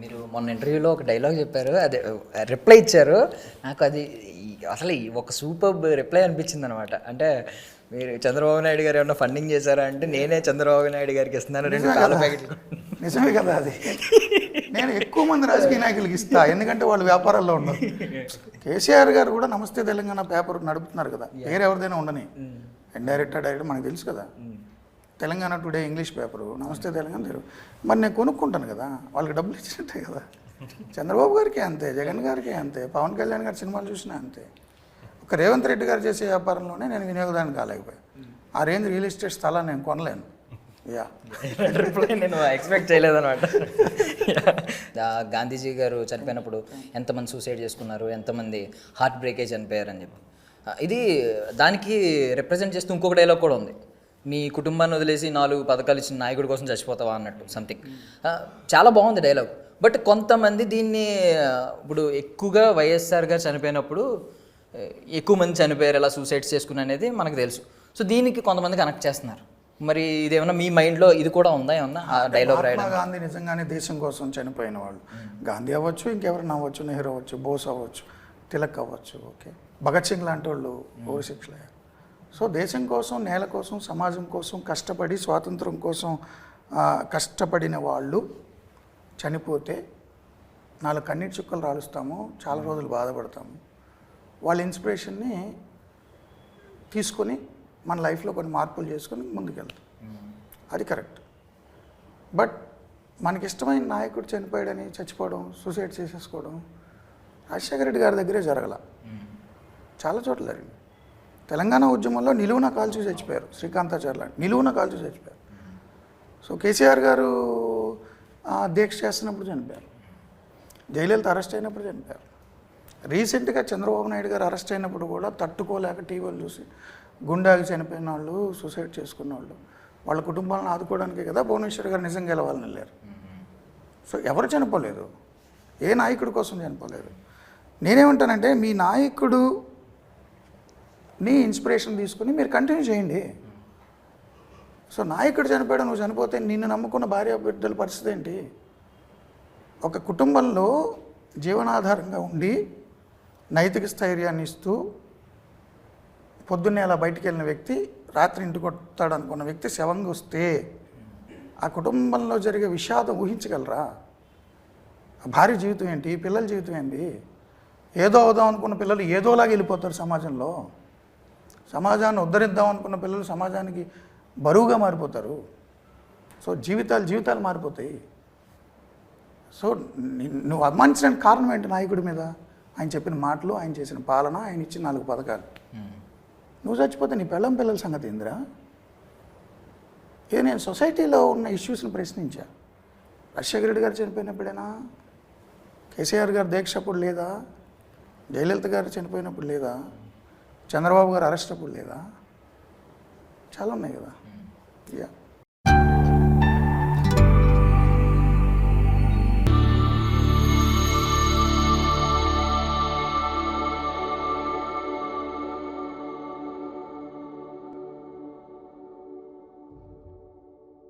మీరు మొన్న ఇంటర్వ్యూలో ఒక డైలాగ్ చెప్పారు. అదే రిప్లై ఇచ్చారు. నాకు అది అసలు ఒక సూపర్ రిప్లై అనిపించింది అనమాట అంటే మీరు చంద్రబాబు నాయుడు గారు ఏమన్నా ఫండింగ్ చేశారా అంటే నేనే చంద్రబాబు నాయుడు గారికి ఇస్తున్నాను రెండు పాల ప్యాకెట్లు. నిజమే కదా అది. నేను ఎక్కువ మంది రాజకీయ నాయకులకి ఇస్తా ఎందుకంటే వాళ్ళు వ్యాపారాల్లో ఉన్నారు కేసీఆర్ గారు కూడా నమస్తే తెలంగాణ పేపర్ నడుపుతున్నారు కదా. పేరు ఎవరిదైనా ఉండని. ఇండైరెక్ట్ డైరెక్ట్ మనకు తెలుసు కదా. Telangana today English paper. Namaste Telangana Telugu మరి నేను కొనుక్కుంటాను కదా వాళ్ళకి డబ్బులు ఇచ్చినట్టే కదా. చంద్రబాబు గారికి అంతే జగన్ గారికి అంతే పవన్ కళ్యాణ్ గారి సినిమాలు చూసినా అంతే. ఒక రేవంత్ రెడ్డి గారు చేసే వ్యాపారంలోనే నేను వినియోగదానికి కాలేకపోయాను ఆ రేంజ్ రియల్ ఎస్టేట్ స్థలాన్ని నేను కొనలేను. యా. రిప్లై నేను ఎక్స్పెక్ట్ చేయలేదన్నమాట. గాంధీజీ గారు చనిపోయినప్పుడు ఎంతమంది సూసైడ్ చేసుకున్నారు ఎంతమంది హార్ట్ బ్రేకేజ్ చనిపోయారని చెప్పి. ఇది దానికి రిప్రజెంట్ చేస్తూ ఇంకొక డైలాగ్ కూడా ఉంది. మీ కుటుంబాన్ని వదిలేసి నాలుగు పథకాలు ఇచ్చిన నాయకుడి కోసం చచ్చిపోతావా అన్నట్టు సంథింగ్ చాలా బాగుంది డైలాగ్ బట్ కొంతమంది దీన్ని ఇప్పుడు ఎక్కువగా వైఎస్ఆర్ గారు చనిపోయినప్పుడు ఎక్కువ మంది చనిపోయారు ఎలా సూసైడ్స్ చేసుకుని అనేది మనకు తెలుసు. సో దీనికి కొంతమంది కనెక్ట్ చేస్తున్నారు. మరి ఇదేమన్నా మీ మైండ్లో ఇది కూడా ఉందా? ఏమన్నా ఆ డైలాగ్ రాయడం గాంధీ నిజంగానే దేశం కోసం చనిపోయిన వాళ్ళు. గాంధీ అవ్వచ్చు ఇంకెవరైనా అవ్వచ్చు నెహ్రూ అవ్వచ్చు బోస్ అవ్వచ్చు తిలక్ అవ్వచ్చు ఓకే. భగత్ సింగ్ లాంటి వాళ్ళు ఊరి శిక్షలయ్యారు సో దేశం కోసం నేల కోసం సమాజం కోసం కష్టపడి స్వాతంత్రం కోసం కష్టపడిన వాళ్ళు చనిపోతే నాలుగు కన్నీటి చుక్కలు రాలుస్తాము చాలా రోజులు బాధపడతాము. వాళ్ళ ఇన్స్పిరేషన్ని తీసుకొని మన లైఫ్లో కొన్ని మార్పులు చేసుకొని ముందుకెళ్తాం. అది కరెక్ట్. బట్ మనకి ఇష్టమైన నాయకుడు చనిపోయాడని చచ్చిపోవడం సూసైడ్ చేసేసుకోవడం రాజశేఖర రెడ్డి గారి దగ్గరే జరగల. చాలా చోట్ల జరిగింది. తెలంగాణ ఉద్యమంలో నిలువున కాల్చి చచ్చిపోయారు శ్రీకాంతాచార్య నిలువున కాల్చి చచ్చిపోయారు. సో కేసీఆర్ గారు దీక్ష చేస్తున్నప్పుడు చనిపోయారు. జయలలిత అరెస్ట్ అయినప్పుడు చనిపోయారు. రీసెంట్గా చంద్రబాబు నాయుడు గారు అరెస్ట్ అయినప్పుడు కూడా తట్టుకోలేక టీవీలు చూసి గుండాలు చనిపోయిన వాళ్ళు సూసైడ్ చేసుకున్న వాళ్ళు వాళ్ళ కుటుంబాలను ఆదుకోవడానికే కదా భువనేశ్వర్ గారు నిజంగా గెలవాలని వెళ్ళారు? సో ఎవరు చనిపోలేదు? ఏ నాయకుడి కోసం చనిపోలేదు? నేనేమంటానంటే మీ నాయకుడు నీ ఇన్స్పిరేషన్ తీసుకుని మీరు కంటిన్యూ చేయండి. సో నాయకుడు చనిపోయాడు నువ్వు చనిపోతే నిన్ను నమ్ముకున్న భార్య బిడ్డల పరిస్థితి ఏంటి? ఒక కుటుంబంలో జీవనాధారంగా ఉండి నైతిక స్థైర్యాన్ని ఇస్తూ పొద్దున్నే అలా బయటికి వెళ్ళిన వ్యక్తి రాత్రి ఇంటికి వస్తాడు అనుకున్న వ్యక్తి శవంగా వస్తే ఆ కుటుంబంలో జరిగే విషాదం ఊహించగలరా? ఆ భార్య జీవితం ఏంటి? పిల్లల జీవితం ఏంటి ఏదో అవుదాం అనుకున్న పిల్లలు ఏదోలాగా వెళ్ళిపోతారు సమాజంలో. సమాజాన్ని ఉద్ధరిద్దాం అనుకున్న పిల్లలు సమాజానికి బరువుగా మారిపోతారు. సో జీవితాలు జీవితాలు మారిపోతాయి. సో నువ్వు అభిమానించడానికి కారణం ఏంటి నాయకుడి మీద? ఆయన చెప్పిన మాటలు ఆయన చేసిన పాలన ఆయన ఇచ్చిన నాలుగు పథకాలు. నువ్వు చచ్చిపోతే నీ పిల్లం పిల్లల సంగతి ఏందిరా? ఇది నేను సొసైటీలో ఉన్న ఇష్యూస్ని ప్రశ్నించా. రాజశేఖర రెడ్డి గారు చనిపోయినప్పుడేనా? కేసీఆర్ గారు దీక్ష అప్పుడు లేదా? జయలలిత గారు చనిపోయినప్పుడు లేదా? చంద్రబాబు గారు అరెస్ట్ అప్పుడు లేదా? చాలా ఉన్నాయి కదా. యా.